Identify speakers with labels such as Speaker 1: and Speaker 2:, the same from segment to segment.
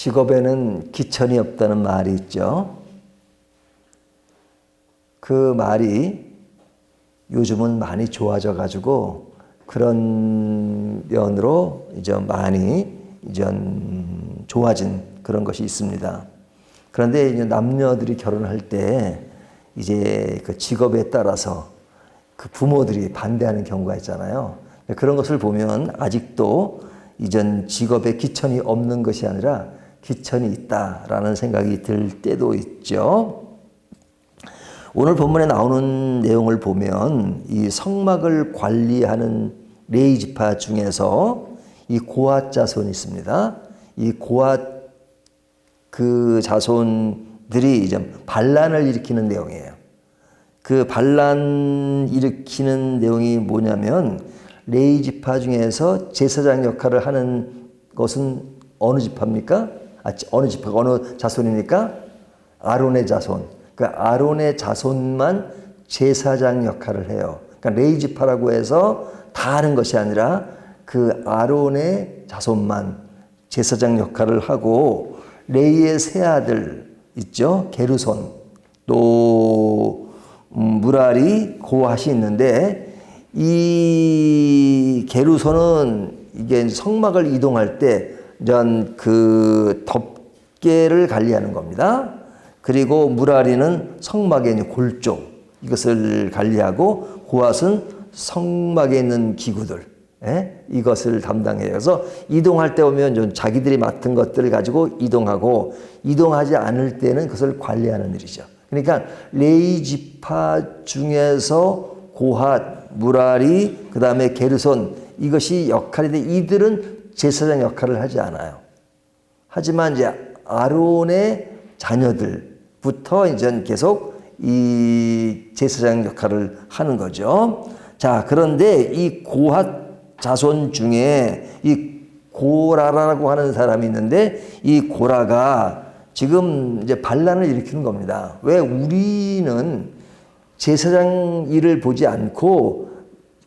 Speaker 1: 직업에는 기천이 없다는 말이 있죠. 그 말이 요즘은 많이 좋아져 가지고 그런 면으로 이제 많이 이제 좋아진 그런 것이 있습니다. 그런데 이제 남녀들이 결혼할 때 이제 그 직업에 따라서 그 부모들이 반대하는 경우가 있잖아요. 그런 것을 보면 아직도 이전 직업에 기천이 없는 것이 아니라 기천이 있다라는 생각이 들 때도 있죠. 오늘 본문에 나오는 내용을 보면 이 성막을 관리하는 레이 지파 중에서 이 고앗 자손이 있습니다. 이 고앗 그 자손들이 이제 반란을 일으키는 내용이에요. 그 반란 일으키는 내용이 뭐냐면 레이 지파 중에서 제사장 역할을 하는 것은 어느 지파입니까? 아, 어느 지파가 어느 자손입니까? 아론의 자손. 그 아론의 자손만 제사장 역할을 해요. 그러니까 레이 지파라고 해서 다 하는 것이 아니라 그 아론의 자손만 제사장 역할을 하고 레이의 세 아들 있죠. 게르손 또 음, 무라리 고핫이 있는데 이 게르손은 이게 성막을 이동할 때 전그 덮개를 관리하는 겁니다. 그리고 무라리는 성막에 있는 골조 이것을 관리하고 고핫은 성막에 있는 기구들 예? 이것을 담당해요. 그래서 이동할 때 오면 좀 자기들이 맡은 것들을 가지고 이동하고 이동하지 않을 때는 그것을 관리하는 일이죠. 그러니까 레이 지파 중에서 고핫, 무라리, 그 다음에 게르손 이것이 역할인데 이들은 제사장 역할을 하지 않아요. 하지만 이제 아론의 자녀들부터 이제 계속 이 제사장 역할을 하는 거죠. 자, 그런데 이 고핫 자손 중에 이 고라라고 하는 사람이 있는데 이 고라가 지금 이제 반란을 일으키는 겁니다. 왜 우리는 제사장 일을 보지 않고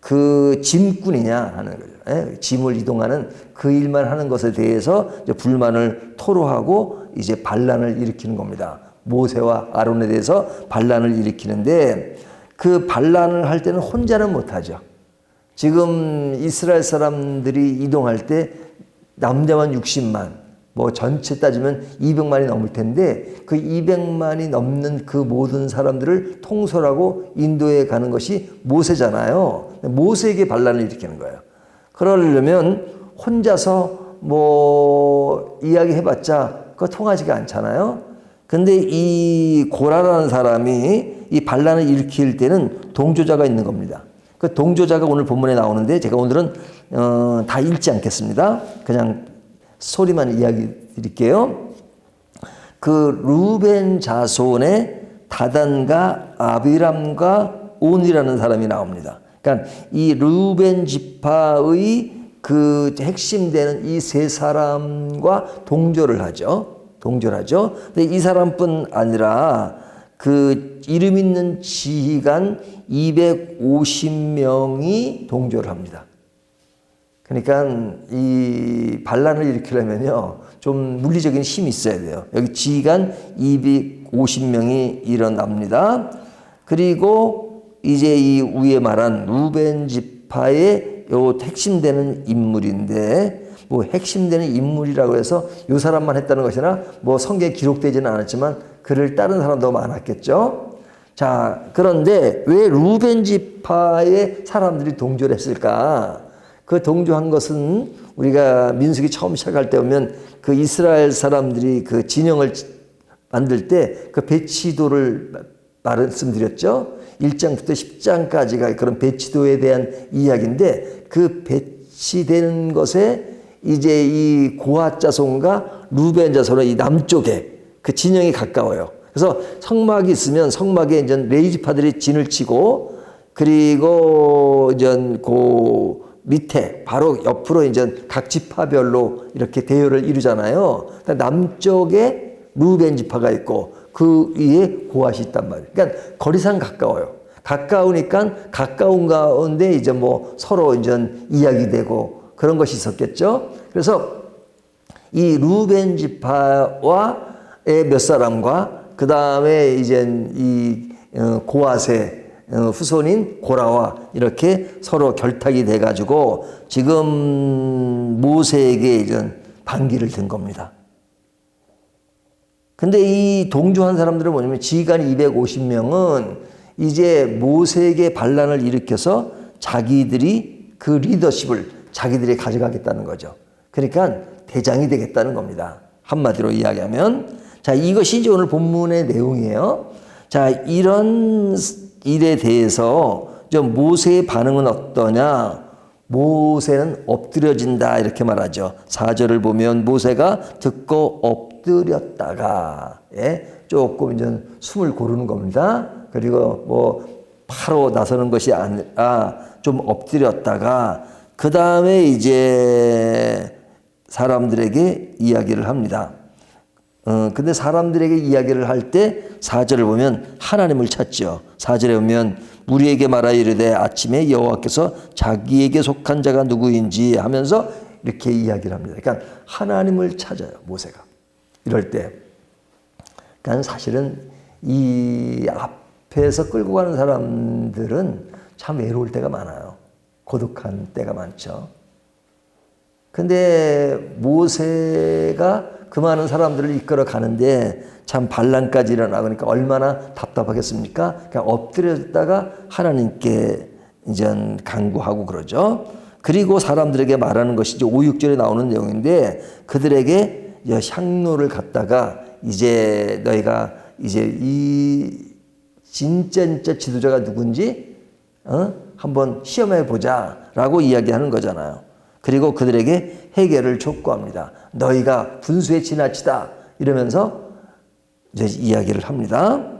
Speaker 1: 그 짐꾼이냐 하는 거죠. 예? 짐을 이동하는 그 일만 하는 것에 대해서 불만을 토로하고 이제 반란을 일으키는 겁니다. 모세와 아론에 대해서 반란을 일으키는데 그 반란을 할 때는 혼자는 못하죠. 지금 이스라엘 사람들이 이동할 때 남자만 60만, 뭐 전체 따지면 200만이 넘을 텐데 그 200만이 넘는 그 모든 사람들을 통솔하고 인도에 가는 것이 모세잖아요. 모세에게 반란을 일으키는 거예요. 그러려면 혼자서 뭐 이야기해봤자 그거 통하지가 않잖아요. 근데 이 고라라는 사람이 이 반란을 일으킬 때는 동조자가 있는 겁니다. 그 동조자가 오늘 본문에 나오는데 제가 오늘은 어, 다 읽지 않겠습니다. 그냥 소리만 이야기 드릴게요. 그 루벤 자손의 다단과 아비람과 온이라는 사람이 나옵니다. 그러니까 이 루벤 지파의 그 핵심되는 이 세 사람과 동조를 하죠. 동조를 하죠. 근데 이 사람뿐 아니라 그 이름 있는 지휘관 250명이 동조를 합니다. 그러니까 이 반란을 일으키려면요. 좀 물리적인 힘이 있어야 돼요. 여기 지휘관 250명이 일어납니다. 그리고 이제 이 위에 말한 루벤 지파의 요 핵심되는 인물인데 뭐 핵심되는 인물이라고 해서 요 사람만 했다는 것이나 뭐 성경에 기록되지는 않았지만 그를 따른 사람도 많았겠죠. 자, 그런데 왜 루벤 지파의 사람들이 동조를 했을까? 그 동조한 것은 우리가 민숙이 처음 시작할 때 보면 그 이스라엘 사람들이 그 진영을 만들 때 그 배치도를 말씀드렸죠. 1장부터 10장까지가 그런 배치도에 대한 이야기인데 그 배치되는 것에 이제 이 고핫 자손과 루벤 자손은 이 남쪽에 그 진영이 가까워요. 그래서 성막이 있으면 성막에 이제 레이지파들이 진을 치고 그리고 이제 그 밑에 바로 옆으로 이제 각 지파별로 이렇게 대열을 이루잖아요. 남쪽에 루벤 지파가 있고 그 위에 고앗이 있단 말이에요. 그러니까 거리상 가까워요. 가까우니까 가까운 가운데 이제 뭐 서로 이제 이야기되고 그런 것이 있었겠죠. 그래서 이 루벤 지파와의 몇 사람과 그 다음에 이제 이 어, 고아세 어, 후손인 고라와 이렇게 서로 결탁이 돼가지고 지금 모세에게 이제 반기를 든 겁니다. 근데 이 동조한 사람들은 뭐냐면 지휘관 250명은 이제 모세에게 반란을 일으켜서 자기들이 그 리더십을 자기들이 가져가겠다는 거죠. 그러니까 대장이 되겠다는 겁니다. 한마디로 이야기하면 자 이것이 이제 오늘 본문의 내용이에요. 자 이런 일에 대해서 좀 모세의 반응은 어떠냐? 모세는 엎드려진다 이렇게 말하죠. 4절을 보면 모세가 듣고 엎 드렸다가 예? 조금 이제 숨을 고르는 겁니다. 그리고 뭐 바로 나서는 것이 아니라 좀 엎드렸다가 그 다음에 이제 사람들에게 이야기를 합니다. 어, 근데 사람들에게 이야기를 할 때 4절을 보면 하나님을 찾죠. 4절에 보면 우리에게 말하 이르되 아침에 여호와께서 자기에게 속한 자가 누구인지 하면서 이렇게 이야기를 합니다. 그러니까 하나님을 찾아요. 모세가. 이럴 때. 그러니까 사실은 이 앞에서 끌고 가는 사람들은 참 외로울 때가 많아요. 고독한 때가 많죠. 근데 모세가 그 많은 사람들을 이끌어 가는데 참 반란까지 일어나 그러니까 얼마나 답답하겠습니까? 그냥 엎드렸다가 하나님께 이제 강구하고 그러죠. 그리고 사람들에게 말하는 것이 이제 5, 6절에 나오는 내용인데 그들에게 향로를 갖다가 이제 너희가 이제 이 진짜 진짜 지도자가 누군지 어? 한번 시험해 보자라고 이야기하는 거잖아요. 그리고 그들에게 해결을 촉구합니다. 너희가 분수에 지나치다 이러면서 이제 이야기를 합니다.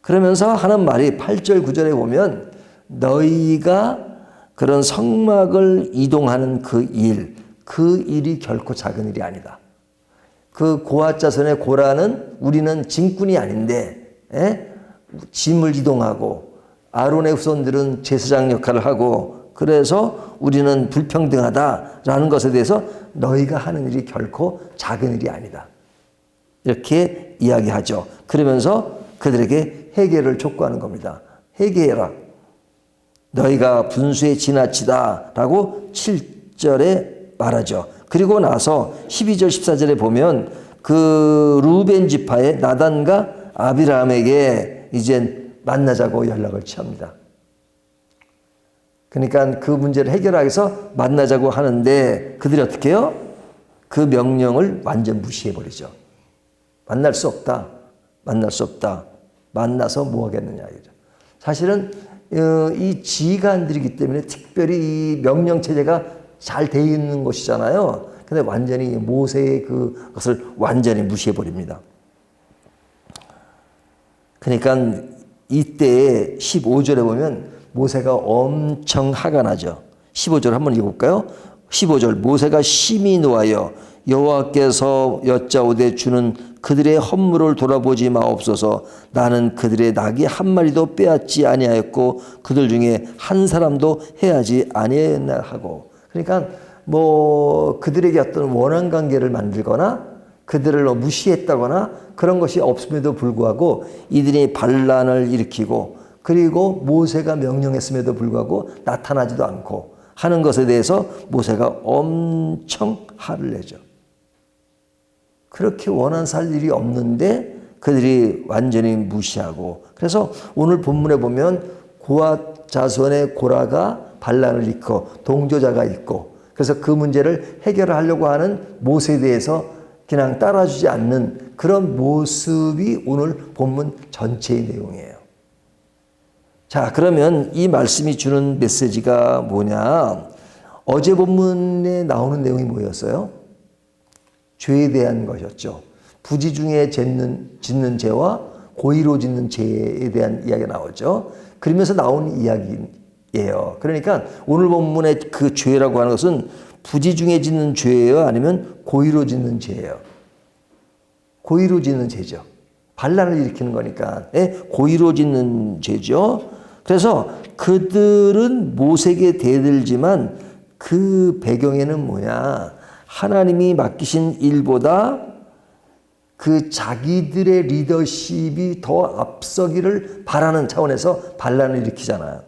Speaker 1: 그러면서 하는 말이 8절 9절에 보면 너희가 그런 성막을 이동하는 그 일, 그 일이 결코 작은 일이 아니다. 그 고아 자손의 고라는 우리는 짐꾼이 아닌데 에? 짐을 이동하고 아론의 후손들은 제사장 역할을 하고 그래서 우리는 불평등하다라는 것에 대해서 너희가 하는 일이 결코 작은 일이 아니다. 이렇게 이야기하죠. 그러면서 그들에게 해결을 촉구하는 겁니다. 해결해라. 너희가 분수에 지나치다 라고 7절에 말하죠. 그리고 나서 12절 14절에 보면 그 루벤 지파의 나단과 아비람에게 이제 만나자고 연락을 취합니다. 그러니까 그 문제를 해결하기 위해서 만나자고 하는데 그들이 어떻게 해요? 그 명령을 완전 무시해버리죠. 만날 수 없다. 만날 수 없다. 만나서 뭐 하겠느냐. 이죠. 사실은 어, 이 지휘관들이기 때문에 특별히 이 명령 체제가 잘 돼 있는 것이잖아요. 근데 완전히 모세의 그것을 완전히 무시해 버립니다. 그러니까 이때 15절에 보면 모세가 엄청 화가 나죠. 15절 한번 읽어 볼까요? 15절 모세가 심히 노하여 여호와께서 여짜오되 주는 그들의 헌물을 돌아보지 마옵소서 나는 그들의 낙이 한 마리도 빼앗지 아니하였고 그들 중에 한 사람도 해하지 아니하였나 하고 그러니까 뭐 그들에게 어떤 원한 관계를 만들거나 그들을 무시했다거나 그런 것이 없음에도 불구하고 이들이 반란을 일으키고 그리고 모세가 명령했음에도 불구하고 나타나지도 않고 하는 것에 대해서 모세가 엄청 화를 내죠. 그렇게 원한 살 일이 없는데 그들이 완전히 무시하고 그래서 오늘 본문에 보면 고아 자손의 고라가 반란을 일으켜 동조자가 있고 그래서 그 문제를 해결하려고 하는 모세에 대해서 그냥 따라주지 않는 그런 모습이 오늘 본문 전체의 내용이에요. 자, 그러면 이 말씀이 주는 메시지가 뭐냐? 어제 본문에 나오는 내용이 뭐였어요? 죄에 대한 것이었죠. 부지 중에 짓는, 짓는 죄와 고의로 짓는 죄에 대한 이야기가 나오죠. 그러면서 나온 이야기 예요. 그러니까 오늘 본문의 그 죄라고 하는 것은 부지 중에 짓는 죄예요? 아니면 고의로 짓는 죄예요? 고의로 짓는 죄죠. 반란을 일으키는 거니까. 예? 고의로 짓는 죄죠. 그래서 그들은 모세에게 대들지만 그 배경에는 뭐냐? 하나님이 맡기신 일보다 그 자기들의 리더십이 더 앞서기를 바라는 차원에서 반란을 일으키잖아요.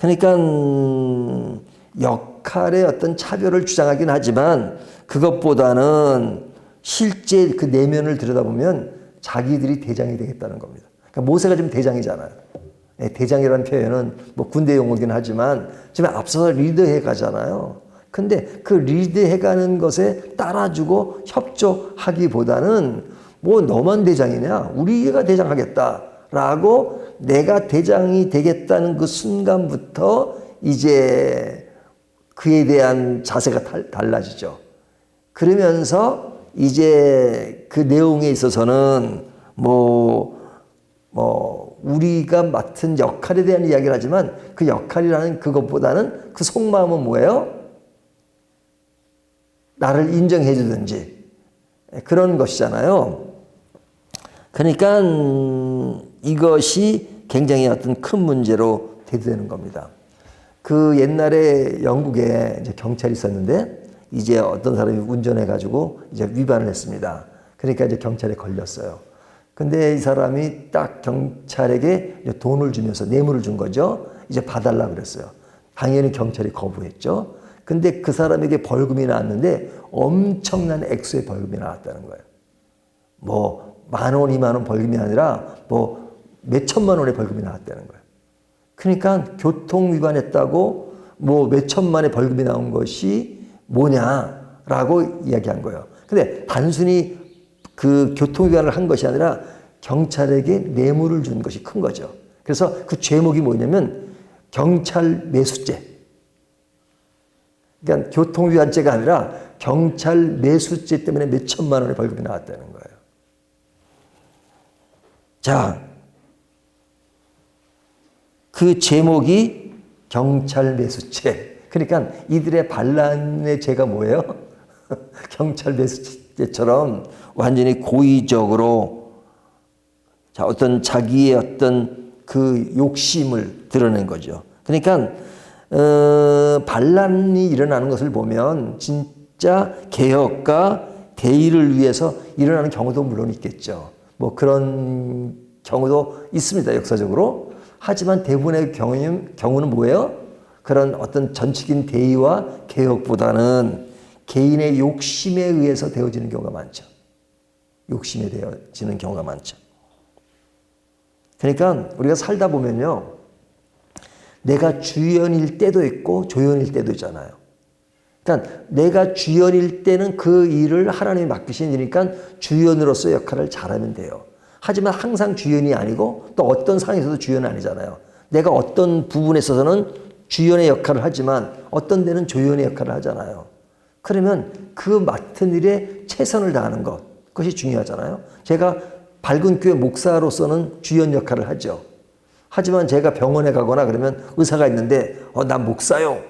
Speaker 1: 그러니까 음, 역할의 어떤 차별을 주장하긴 하지만 그것보다는 실제 그 내면을 들여다보면 자기들이 대장이 되겠다는 겁니다. 그러니까 모세가 지금 대장이잖아요. 예, 대장이라는 표현은 뭐 군대 용어긴 하지만 지금 앞서서 리드해 가잖아요. 근데 그 리드해 가는 것에 따라주고 협조하기보다는 뭐 너만 대장이냐? 우리가 대장하겠다라고 내가 대장이 되겠다는 그 순간부터 이제 그에 대한 자세가 달, 달라지죠. 그러면서 이제 그 내용에 있어서는 뭐, 뭐, 우리가 맡은 역할에 대한 이야기를 하지만 그 역할이라는 그것보다는 그 속마음은 뭐예요? 나를 인정해 주든지 그런 것이잖아요. 그러니까 음, 이것이 굉장히 어떤 큰 문제로 대두되는 겁니다. 그 옛날에 영국에 이제 경찰이 있었는데 이제 어떤 사람이 운전해 가지고 이제 위반을 했습니다. 그러니까 이제 경찰에 걸렸어요. 근데 이 사람이 딱 경찰에게 돈을 주면서 뇌물을 준 거죠. 이제 봐달라 그랬어요. 당연히 경찰이 거부했죠. 근데 그 사람에게 벌금이 나왔는데 엄청난 액수의 벌금이 나왔다는 거예요. 뭐 만 원, 이만 원 벌금이 아니라 뭐 몇 천만 원의 벌금이 나왔다는 거예요. 그러니까 교통 위반했다고 뭐 몇 천만의 벌금이 나온 것이 뭐냐라고 이야기한 거예요. 근데 단순히 그 교통 위반을 한 것이 아니라 경찰에게 뇌물을 준 것이 큰 거죠. 그래서 그 죄목이 뭐냐면 경찰 매수죄. 그러니까 교통 위반죄가 아니라 경찰 매수죄 때문에 몇 천만 원의 벌금이 나왔다는 거예요. 자, 그 제목이 경찰 매수죄. 그러니까 이들의 반란의 죄가 뭐예요? 경찰 매수죄처럼 완전히 고의적으로 자, 어떤 자기의 어떤 그 욕심을 드러낸 거죠. 그러니까 어, 반란이 일어나는 것을 보면 진짜 개혁과 대의를 위해서 일어나는 경우도 물론 있겠죠. 뭐 그런 경우도 있습니다, 역사적으로. 하지만 대부분의 경우는, 경우는 뭐예요? 그런 어떤 전칙인 대의와 개혁보다는 개인의 욕심에 의해서 되어지는 경우가 많죠. 욕심에 되어지는 경우가 많죠. 그러니까 우리가 살다 보면요. 내가 주연일 때도 있고 조연일 때도 있잖아요. 그러니까 내가 주연일 때는 그 일을 하나님이 맡기신 일이니까 주연으로서 역할을 잘하면 돼요. 하지만 항상 주연이 아니고 또 어떤 상황에서도 주연은 아니잖아요. 내가 어떤 부분에 있어서는 주연의 역할을 하지만 어떤 데는 조연의 역할을 하잖아요. 그러면 그 맡은 일에 최선을 다하는 것, 그것이 중요하잖아요. 제가 밝은 교회 목사로서는 주연 역할을 하죠. 하지만 제가 병원에 가거나 그러면 의사가 있는데, 어, 난 목사요.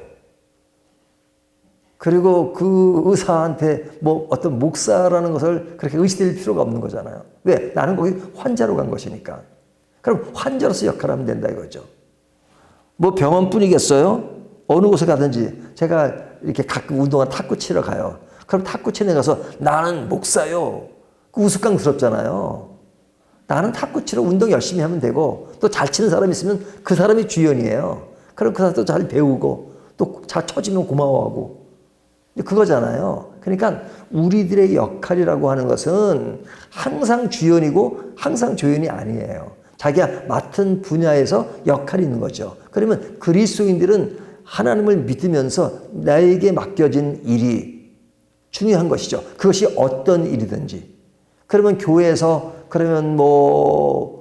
Speaker 1: 그리고 그 의사한테 뭐 어떤 목사라는 것을 그렇게 의시될 필요가 없는 거잖아요. 왜? 나는 거기 환자로 간 것이니까. 그럼 환자로서 역할을 하면 된다 이거죠. 뭐 병원뿐이겠어요? 어느 곳에 가든지 제가 이렇게 가끔 운동화 탁구 치러 가요. 그럼 탁구 치러 가서 나는 목사요. 그 우스꽝스럽잖아요. 나는 탁구 치러 운동 열심히 하면 되고 또 잘 치는 사람이 있으면 그 사람이 주연이에요. 그럼 그 사람도 잘 배우고 또 잘 쳐지면 고마워하고 그거잖아요. 그러니까 우리들의 역할이라고 하는 것은 항상 주연이고 항상 조연이 아니에요. 자기가 맡은 분야에서 역할이 있는 거죠. 그러면 그리스도인들은 하나님을 믿으면서 나에게 맡겨진 일이 중요한 것이죠. 그것이 어떤 일이든지. 그러면 교회에서 그러면 뭐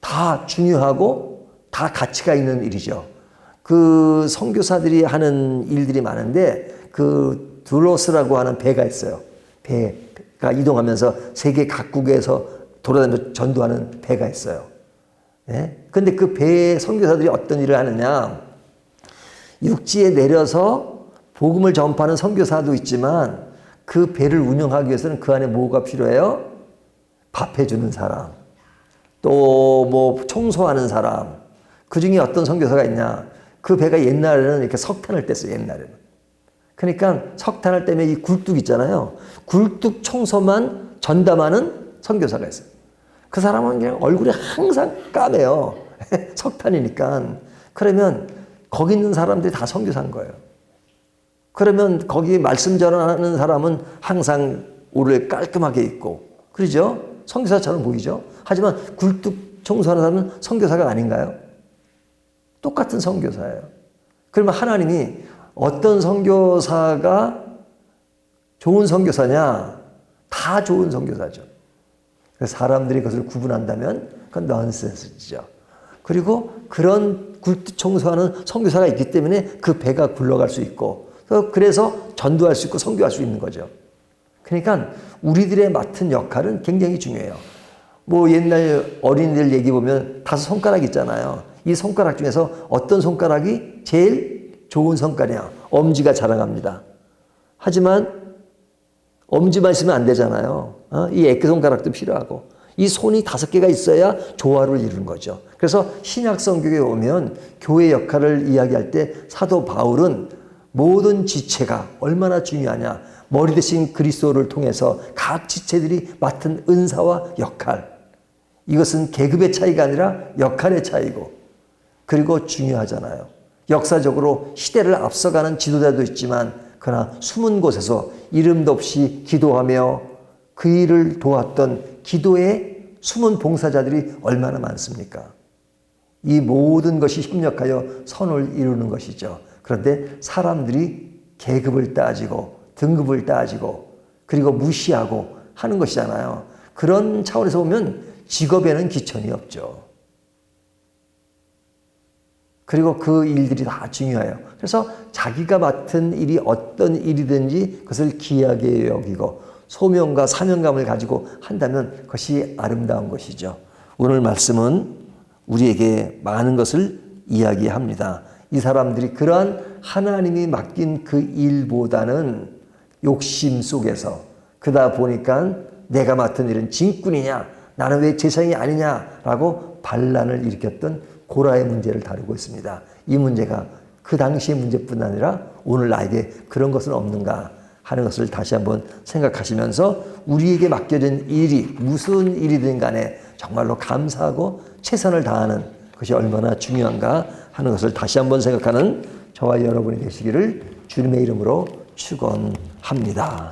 Speaker 1: 다 중요하고 다 가치가 있는 일이죠. 그 선교사들이 하는 일들이 많은데 그 드로스라고 하는 배가 있어요. 배가 이동하면서 세계 각국에서 돌아다니면서 전도하는 배가 있어요. 예? 근데 그 배에 선교사들이 어떤 일을 하느냐? 육지에 내려서 복음을 전파하는 선교사도 있지만 그 배를 운영하기 위해서는 그 안에 뭐가 필요해요? 밥 해 주는 사람, 또 뭐 청소하는 사람, 그 중에 어떤 선교사가 있냐? 그 배가 옛날에는 이렇게 석탄을 뗐어요, 옛날에는. 그러니까 석탄을 때문에 이 굴뚝 있잖아요. 굴뚝 청소만 전담하는 선교사가 있어요. 그 사람은 그냥 얼굴이 항상 까매요. 석탄이니까. 그러면 거기 있는 사람들이 다 선교사인 거예요. 그러면 거기 말씀 전하는 사람은 항상 오래 깔끔하게 있고 그러죠? 선교사처럼 보이죠? 하지만 굴뚝 청소하는 사람은 선교사가 아닌가요? 똑같은 선교사예요. 그러면 하나님이 어떤 선교사가 좋은 선교사냐? 다 좋은 선교사죠. 사람들이 그것을 구분한다면 그건 넌센스죠. 그리고 그런 굴뚝 청소하는 선교사가 있기 때문에 그 배가 굴러갈 수 있고 그래서 전도할 수 있고 선교할 수 있는 거죠. 그러니까 우리들의 맡은 역할은 굉장히 중요해요. 뭐 옛날 어린이들 얘기 보면 다섯 손가락 있잖아요. 이 손가락 중에서 어떤 손가락이 제일 좋은 손가락이냐? 엄지가 자랑합니다. 하지만 엄지만 있으면 안 되잖아요. 어? 이 애기 손가락도 필요하고 이 손이 다섯 개가 있어야 조화를 이루는 거죠. 그래서 신약 성경에 오면 교회 역할을 이야기할 때 사도 바울은 모든 지체가 얼마나 중요하냐. 머리 대신 그리스도를 통해서 각 지체들이 맡은 은사와 역할. 이것은 계급의 차이가 아니라 역할의 차이고 그리고 중요하잖아요. 역사적으로 시대를 앞서가는 지도자도 있지만 그러나 숨은 곳에서 이름도 없이 기도하며 그 일을 도왔던 기도의 숨은 봉사자들이 얼마나 많습니까? 이 모든 것이 협력하여 선을 이루는 것이죠. 그런데 사람들이 계급을 따지고 등급을 따지고 그리고 무시하고 하는 것이잖아요. 그런 차원에서 보면 직업에는 기천이 없죠. 그리고 그 일들이 다 중요해요. 그래서 자기가 맡은 일이 어떤 일이든지 그것을 귀하게 여기고 소명과 사명감을 가지고 한다면 그것이 아름다운 것이죠. 오늘 말씀은 우리에게 많은 것을 이야기합니다. 이 사람들이 그러한 하나님이 맡긴 그 일보다는 욕심 속에서 그다 보니까 내가 맡은 일은 진꾼이냐 나는 왜 제사장이 아니냐라고 반란을 일으켰던 고라의 문제를 다루고 있습니다. 이 문제가 그 당시의 문제뿐 아니라 오늘 나에게 그런 것은 없는가 하는 것을 다시 한번 생각하시면서 우리에게 맡겨진 일이 무슨 일이든 간에 정말로 감사하고 최선을 다하는 것이 얼마나 중요한가 하는 것을 다시 한번 생각하는 저와 여러분이 되시기를 주님의 이름으로 축원합니다.